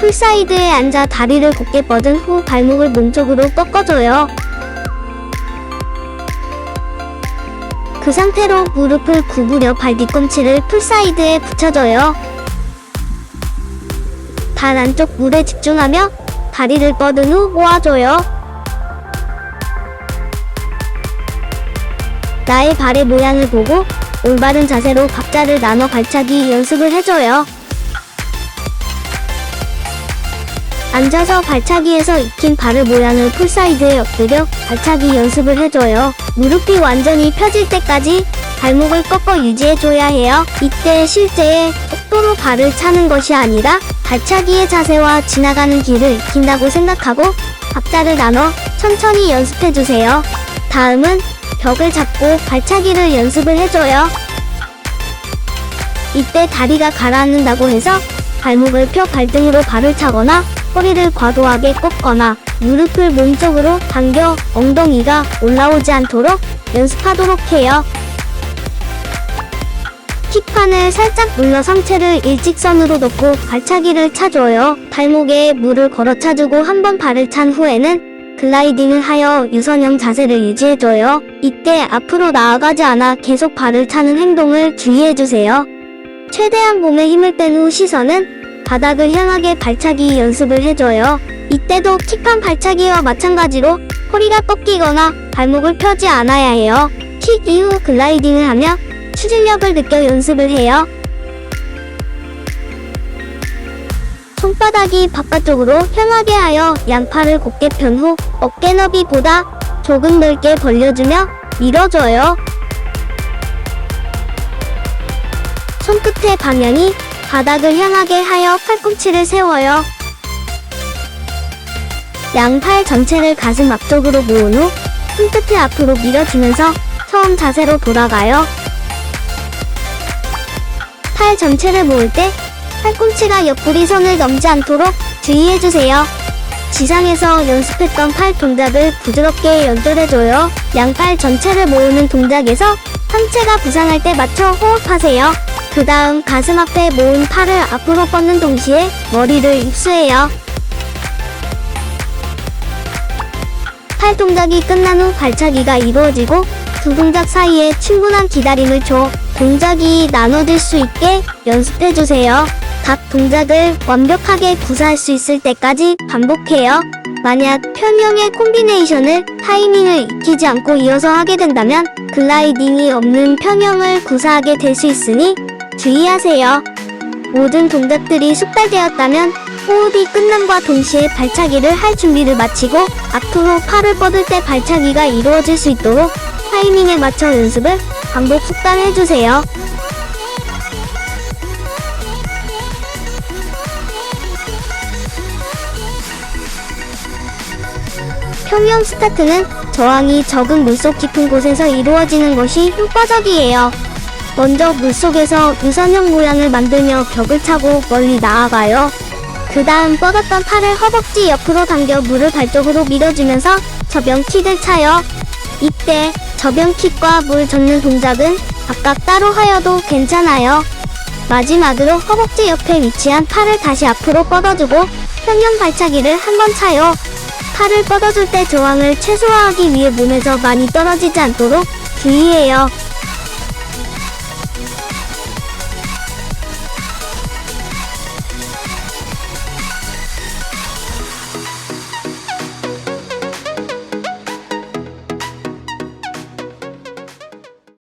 풀사이드에 앉아 다리를 곧게 뻗은 후 발목을 몸쪽으로 꺾어줘요. 그 상태로 무릎을 구부려 발 뒤꿈치를 풀사이드에 붙여줘요. 발 안쪽 물에 집중하며 다리를 뻗은 후 모아줘요. 나의 발의 모양을 보고 올바른 자세로 박자를 나눠 발차기 연습을 해줘요. 앉아서 발차기에서 익힌 발의 모양을 풀사이드에 엎드려 발차기 연습을 해줘요. 무릎이 완전히 펴질 때까지 발목을 꺾어 유지해줘야 해요. 이때 실제의 속도로 발을 차는 것이 아니라 발차기의 자세와 지나가는 길을 익힌다고 생각하고 박자를 나눠 천천히 연습해주세요. 다음은 벽을 잡고 발차기를 연습을 해줘요. 이때 다리가 가라앉는다고 해서 발목을 펴 발등으로 발을 차거나 허리를 과도하게 꺾거나 무릎을 몸쪽으로 당겨 엉덩이가 올라오지 않도록 연습하도록 해요. 킥판을 살짝 눌러 상체를 일직선으로 놓고 발차기를 차줘요. 발목에 물을 걸어 차주고 한 번 발을 찬 후에는 글라이딩을 하여 유선형 자세를 유지해줘요. 이때 앞으로 나아가지 않아 계속 발을 차는 행동을 주의해주세요. 최대한 몸에 힘을 뺀 후 시선은 바닥을 향하게 발차기 연습을 해줘요. 이때도 킥한 발차기와 마찬가지로 허리가 꺾이거나 발목을 펴지 않아야 해요. 킥 이후 글라이딩을 하며 추진력을 느껴 연습을 해요. 손바닥이 바깥쪽으로 향하게 하여 양팔을 곧게 편 후 어깨 너비보다 조금 넓게 벌려주며 밀어줘요. 손끝의 방향이 바닥을 향하게 하여 팔꿈치를 세워요. 양팔 전체를 가슴 앞쪽으로 모은 후 손끝을 앞으로 밀어주면서 처음 자세로 돌아가요. 팔 전체를 모을 때 팔꿈치가 옆구리 선을 넘지 않도록 주의해주세요. 지상에서 연습했던 팔 동작을 부드럽게 연결해줘요. 양팔 전체를 모으는 동작에서 상체가 부상할 때 맞춰 호흡하세요. 그 다음 가슴 앞에 모은 팔을 앞으로 뻗는 동시에 머리를 입수해요. 팔 동작이 끝난 후 발차기가 이루어지고 두 동작 사이에 충분한 기다림을 줘 동작이 나눠질 수 있게 연습해주세요. 각 동작을 완벽하게 구사할 수 있을 때까지 반복해요. 만약 편형의 콤비네이션을 타이밍을 익히지 않고 이어서 하게 된다면 글라이딩이 없는 편형을 구사하게 될 수 있으니 주의하세요. 모든 동작들이 숙달되었다면 호흡이 끝남과 동시에 발차기를 할 준비를 마치고 앞으로 팔을 뻗을 때 발차기가 이루어질 수 있도록 타이밍에 맞춰 연습을 반복 숙달해주세요. 평형 스타트는 저항이 적은 물속 깊은 곳에서 이루어지는 것이 효과적이에요. 먼저 물속에서 유선형 모양을 만들며 벽을 차고 멀리 나아가요. 그 다음 뻗었던 팔을 허벅지 옆으로 당겨 물을 발 쪽으로 밀어주면서 저병킥을 차요. 이때 저병킥과 물 젓는 동작은 각각 따로 하여도 괜찮아요. 마지막으로 허벅지 옆에 위치한 팔을 다시 앞으로 뻗어주고 평형 발차기를 한번 차요. 팔을 뻗어줄 때 저항을 최소화하기 위해 몸에서 많이 떨어지지 않도록 주의해요.